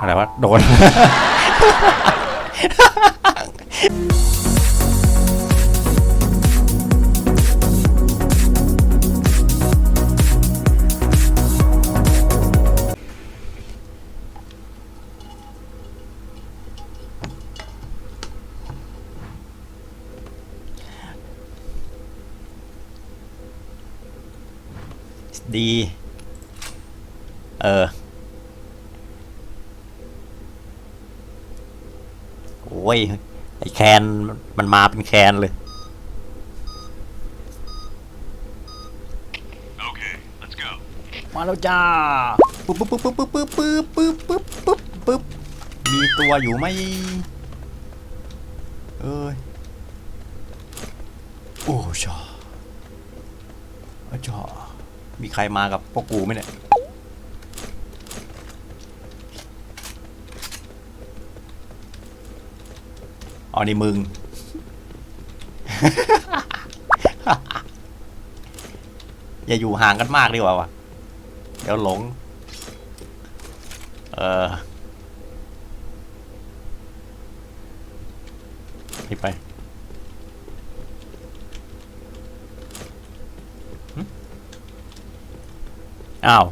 อะไรวะ โดน ดี เออ โอ้ยไอแคนมันมาเป็นแคนเลย Okay, let's go. มาแล้วจ้าปึ๊บปึ๊บปึ๊บปึ๊บปึ๊บปึ๊บปึ๊บปึ๊บปึ๊บปึ๊บมีตัวอยู่ไหมเอ้ยโอ้ชออ้ชอมีใครมากับพวกกูไหมเนี่ย อ๋อนี่มึง อย่าอยู่ห่างกันมากดีกว่าวะเดี๋ยวหลง เออไปไปอ้าว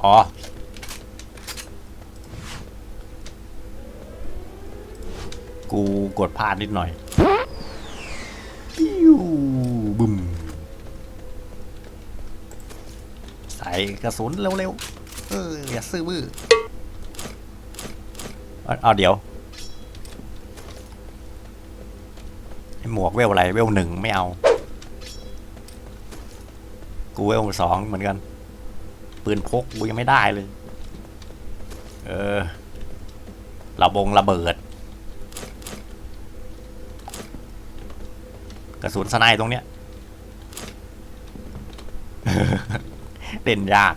อ๋อ กูกดพลาดนิดหน่อยปิ้วบึมใส่กระสุนเร็วๆ เอออย่าซื้อมือเอาเอาเดี๋ยวไอหมวกเวลอะไรเวลหนึ่งไม่เอา กูเวลสองเหมือนกัน ปืนพกกูยังไม่ได้เลย เออระบงระเบิด กระสุนสไนตรงเนี้ยเล่นยาก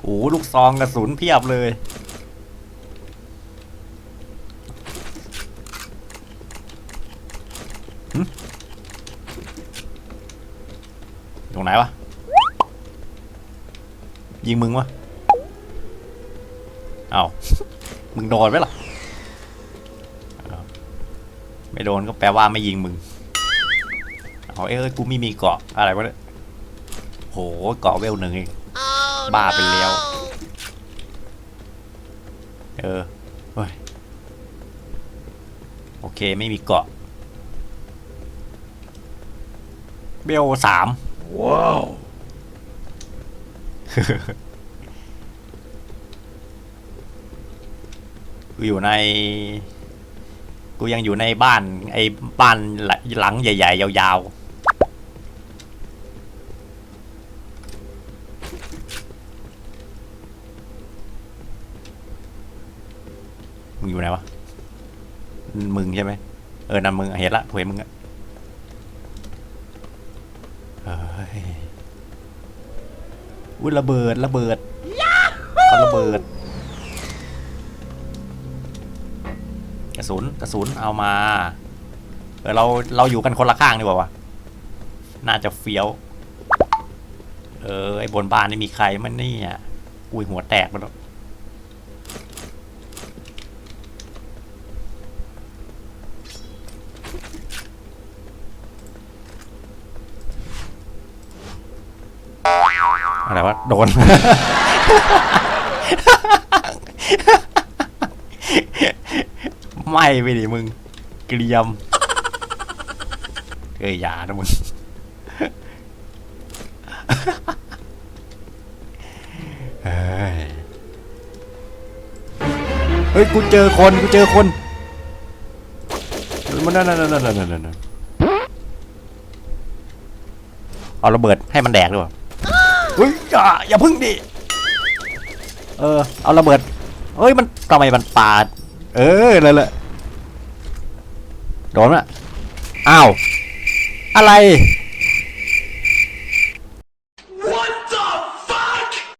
โอ้โหลูกซองกระสุนเพียบเลย ตรงไหนวะ ยิงมึงวะ เอามึงโดนไหมล่ะอ้าวไม่โดนก็แปลว่าไม่ยิงมึง เอาเอ้ยกูไม่มีเกาะอะไรวะเนี่ยโหเกาะเวลหนึ่งเองบ้าไปแล้ว เออเฮ้ยโอเคไม่มีเกาะเบลสาม Whoa. กูอยู่ใน กูยังอยู่ในบ้าน ไอ้บ้านหลังใหญ่ ๆ ยาว ๆ มึงอยู่ไหนวะ มึงใช่ไหมเออนั่นมึงอะเห็นละถวยมึงอะเฮ้ยอุ้ยระเบิดระเบิดเอาระเบิด กระสุนกระสุนเอามาเออเราเราอยู่กันคนละข้างดีกว่าวะน่าจะเฟี้ยว เออไอ้บนบ้านนี่มีใครมันนี่อะอุ้ยหัวแตกไปแล้ว อะไรวะโดน ไม่ไปดิมึง เกรียมเอ้ยอย่านะมึง เฮ้ย เฮ้ย กูเจอคน กูเจอคนมันนั่นนั่นนั่นนั่นนั่นนั่นเอาระเบิดให้มันแดกด้วย เฮ้ยอย่าอย่าพึ่งดิ เออ เอาระเบิด เฮ้ย มันทำไมมันปาด เออเลยแหละโดนอะอ้าว อะไร